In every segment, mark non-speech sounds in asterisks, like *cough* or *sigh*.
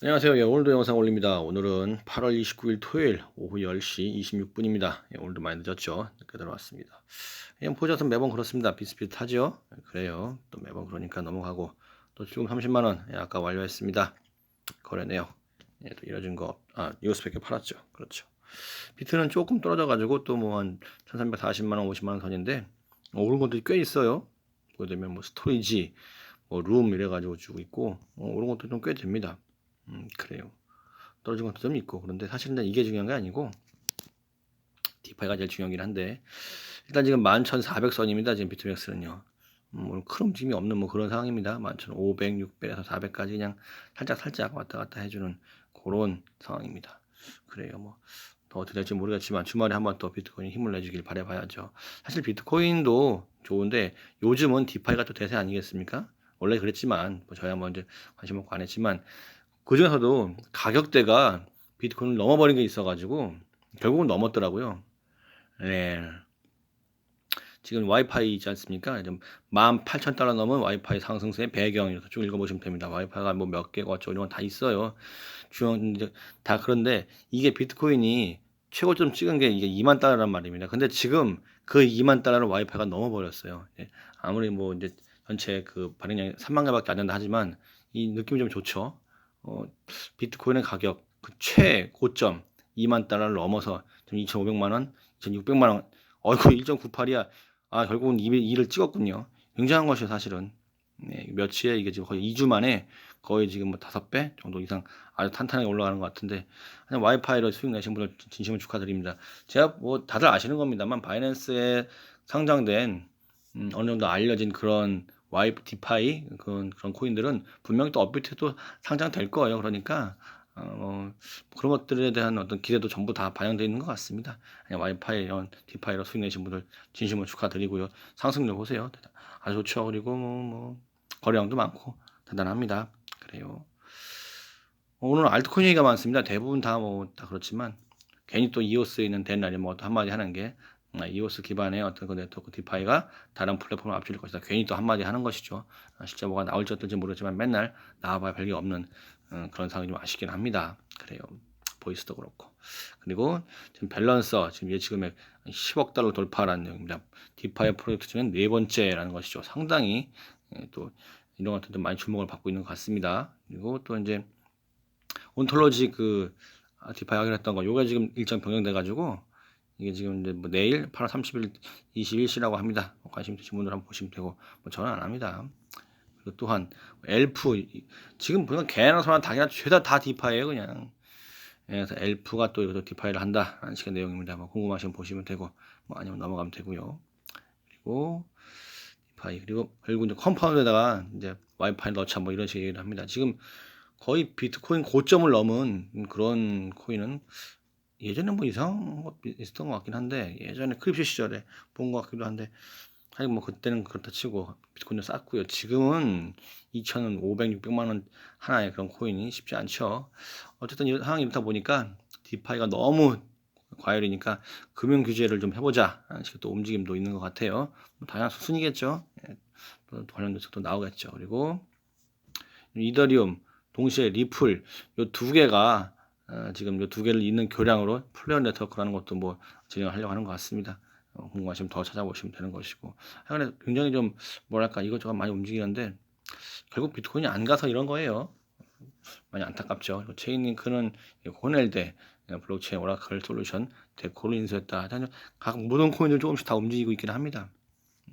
안녕하세요. 예, 오늘도 영상 올립니다. 오늘은 8월 29일 토요일 오후 10시 26분입니다. 예, 오늘도 많이 늦었죠. 늦게 들어왔습니다. 예, 포젓은 매번 그렇습니다. 비슷비슷하죠. 예, 그래요. 또 매번 그러니까 넘어가고 또 지금 30만원 예, 아까 완료했습니다. 거래네요. 예, 또 이뤄진 거, 아, 이것밖에 팔았죠. 그렇죠. 비트는 조금 떨어져가지고 또 뭐 한 1340만원, 50만원 선인데 어, 오른 것들이 꽤 있어요. 보게 되면 뭐 스토리지, 뭐 룸 이래가지고 주고 있고 어, 오른 것도 좀 꽤 됩니다. 음, 그래요. 떨어진 것도 좀 있고 그런데 사실은 이게 중요한 게 아니고 디파이가 제일 중요하긴 한데 일단 지금 11,400선입니다. 지금 비트맥스는요. 음, 오늘 큰 움직임이 없는 뭐 그런 상황입니다. 11,500, 600에서 400까지 그냥 살짝 살짝 왔다 갔다 해주는 그런 상황입니다. 그래요. 뭐 더 어떻게 될지 모르겠지만 주말에 한번 또 비트코인이 힘을 내주길 바라봐야죠. 사실 비트코인도 좋은데 요즘은 디파이가 또 대세 아니겠습니까? 원래 그랬지만 뭐 저야 뭐 이제 관심 없고 안 했지만 그 중에서도 가격대가 비트코인을 넘어버린 게 있어가지고 결국은 넘었더라고요. 네. 지금 와이파이 있지 않습니까? 18,000달러 넘은 와이파이 상승세의 배경 이렇게 쭉 읽어보시면 됩니다. 와이파이가 뭐 몇 개가 어쩌고 이런 건 다 있어요. 주요 이제 다 그런데 이게 비트코인이 최고점 찍은 게 이게 2만 달러란 말입니다. 근데 지금 그 2만 달러를 와이파이가 넘어버렸어요. 예. 아무리 뭐 이제 전체 그 발행량이 3만 개밖에 안 된다 하지만 이 느낌이 좀 좋죠. 어, 비트코인의 가격 그 최고점 2만 달러를 넘어서 2,500만 원, 2,600만 원, 어이구 1.98이야. 아 결국은 2를 찍었군요. 굉장한 것이요 사실은. 네, 며칠에 이게 지금 거의 2주 만에 거의 지금 뭐 5배 정도 이상 아주 탄탄하게 올라가는 것 같은데 그냥 와이파이로 수익 내신 분들 진심으로 축하드립니다. 제가 뭐 다들 아시는 겁니다만 바이낸스에 상장된 음, 어느 정도 알려진 그런 와이프 디파이 그런 그런 코인들은 분명히 또 업비트도 상장될 거예요. 그러니까 어, 그런 것들에 대한 어떤 기대도 전부 다 반영되어 있는 것 같습니다. 와이파이 이런 디파이로 수익 내신 분들 진심으로 축하드리고요. 상승률 보세요. 아주 좋죠. 그리고 뭐, 뭐 거래량도 많고 대단합니다. 그래요. 오늘 알트코인 얘기가 많습니다. 대부분 다 뭐다 그렇지만 괜히 또 이오스에 있는 덴날이 뭐 한마디 하는 게 아, 이오스 기반의 어떤 그 네트워크 디파이가 다른 플랫폼을 앞줄 것이다. 괜히 또 한마디 하는 것이죠. 아, 실제 뭐가 나올지 어떨지 모르지만 맨날 나와봐야 별게 없는 어, 그런 상황이 좀 아쉽긴 합니다. 그래요. 보이스도 그렇고. 그리고 지금 밸런서 지금 예치금액 10억 달러 돌파라는 내용입니다. 디파이 프로젝트 중에 네 번째라는 것이죠. 상당히 예, 또 이런 것들도 많이 주목을 받고 있는 것 같습니다. 그리고 또 이제 온톨로지 그 아, 디파이 하기로 했던 거, 요게 지금 일정 변경돼 가지고 이게 지금 이제 뭐 내일 8월 30일 21시라고 합니다. 뭐 관심 있으신 분들 한번 보시면 되고 뭐 저는 안 합니다. 그리고 또한 엘프 지금 보면 개나 소나 닭이나 죄다 다 디파이에요 그냥. 예, 그래서 엘프가 또 이것도 디파이를 한다라는 식의 내용입니다. 뭐 궁금하시면 보시면 되고 뭐 아니면 넘어가면 되고요. 그리고 디파이 그리고 결국 이제 컴파운드에다가 이제 와이파이 넣자 뭐 이런 식의 얘기를 합니다. 지금 거의 비트코인 고점을 넘은 그런 코인은 예전에 뭐 이상한 거 있었던 것 같긴 한데 예전에 크립쇼 시절에 본 것 같기도 한데 사실 뭐 그때는 그렇다 치고 비트코인도 쌌고요. 지금은 2,000원, 500, 600만 원 하나의 그런 코인이 쉽지 않죠. 어쨌든 이런 상황이 이렇다 보니까 디파이가 너무 과열이니까 금융 규제를 좀 해보자 하는 식의 또 움직임도 있는 것 같아요. 뭐 다양한 수순이겠죠. 예, 또 관련 뉴스도 나오겠죠. 그리고 이더리움, 동시에 리플 이두 개가 어, 지금 이 두 개를 잇는 교량으로 플레어 네트워크라는 것도 뭐 진행하려고 하는 것 같습니다. 어, 궁금하시면 더 찾아보시면 되는 것이고. 하여간 굉장히 좀 뭐랄까 이것저것 많이 움직이는데 결국 비트코인이 안 가서 이런 거예요. 많이 안타깝죠. 체인링크는 호넬대 블록체인 오라클 솔루션 데코를 인수했다. 각 모든 코인들 조금씩 다 움직이고 있긴 합니다.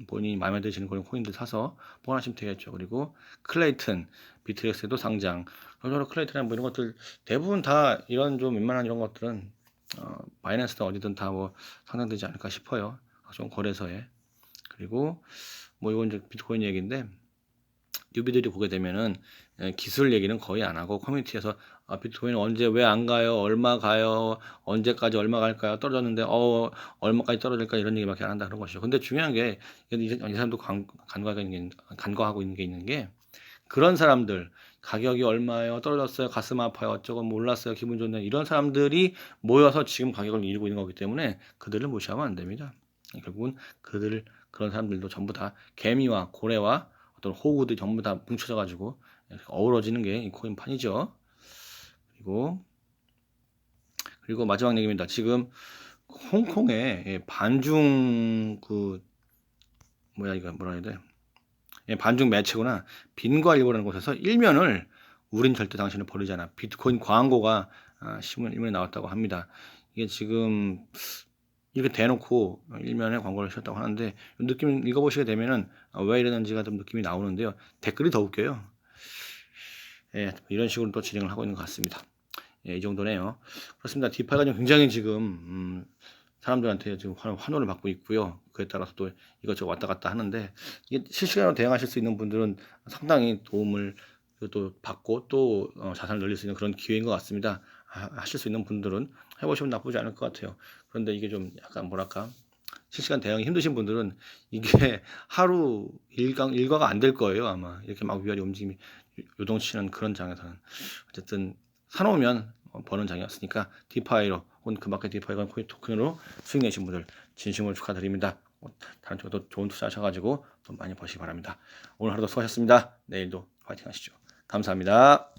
본인이 마음에 드시는 그런 코인들 사서 보관하시면 되겠죠. 그리고 클레이튼, 비트렉스도 상장. 그리고 클레이튼이나 뭐 이런 것들 대부분 다 이런 좀 웬만한 이런 것들은 어, 바이낸스든 어디든 다 뭐 상장되지 않을까 싶어요. 각종 거래소에. 그리고 뭐 이건 이제 비트코인 얘기인데 뉴비들이 보게 되면은 예, 기술 얘기는 거의 안 하고 커뮤니티에서 아, 비트코인 언제 왜 안 가요? 얼마 가요? 언제까지 얼마 갈까요? 떨어졌는데 어 얼마까지 떨어질까 이런 얘기밖에 안 한다 그런 것이죠. 근데 중요한 게 이 사람도 간, 간과하고 있는 게, 간과하고 있는 게 있는 게 그런 사람들 가격이 얼마예요? 떨어졌어요? 가슴 아파요? 어쩌고 몰랐어요? 기분 좋네 이런 사람들이 모여서 지금 가격을 이루고 있는 거기 때문에 그들을 무시하면 안 됩니다. 결국은 그들 그런 사람들도 전부 다 개미와 고래와 어떤 호구들이 전부 다 뭉쳐져 가지고 어우러지는 게 이 코인판이죠. 그리고 그리고 마지막 얘기입니다. 지금 홍콩에 예, 반중 그 뭐야 이거 뭐라 해야 돼? 예, 반중 매체구나 빈과일보라는 곳에서 일면을 우린 절대 당신을 버리지 않아 비트코인 광고가 아, 신문 일면에 나왔다고 합니다. 이게 지금 이렇게 대놓고 일면에 광고를 셨다고 하는데 느낌 읽어보시게 되면은 아, 왜 이러는지가 좀 느낌이 나오는데요. 댓글이 더 웃겨요. 예, 이런 식으로 또 진행을 하고 있는 것 같습니다. 예, 이 정도네요. 그렇습니다. 디파이가 좀 굉장히 지금 음, 사람들한테 지금 환, 환호를 받고 있고요. 그에 따라서 또 이것저것 왔다 갔다 하는데 이게 실시간으로 대응하실 수 있는 분들은 상당히 도움을 또 받고 또 어, 자산을 늘릴 수 있는 그런 기회인 것 같습니다. 하, 하실 수 있는 분들은 해보시면 나쁘지 않을 것 같아요. 그런데 이게 좀 약간 뭐랄까 실시간 대응이 힘드신 분들은 이게 *laughs* 하루 일과가 안 될 거예요 아마 이렇게 막 위아래 움직임이 요동치는 그런 장에서는 어쨌든 사놓으면 어, 버는 장이었으니까 디파이로 혹은 그밖에 디파이건 코인 토큰으로 수익 내신 분들 진심으로 축하드립니다. 어, 다른 쪽도 좋은 투자 하셔가지고 돈 많이 버시기 바랍니다. 오늘 하루도 수고하셨습니다. 내일도 파이팅 하시죠. 감사합니다.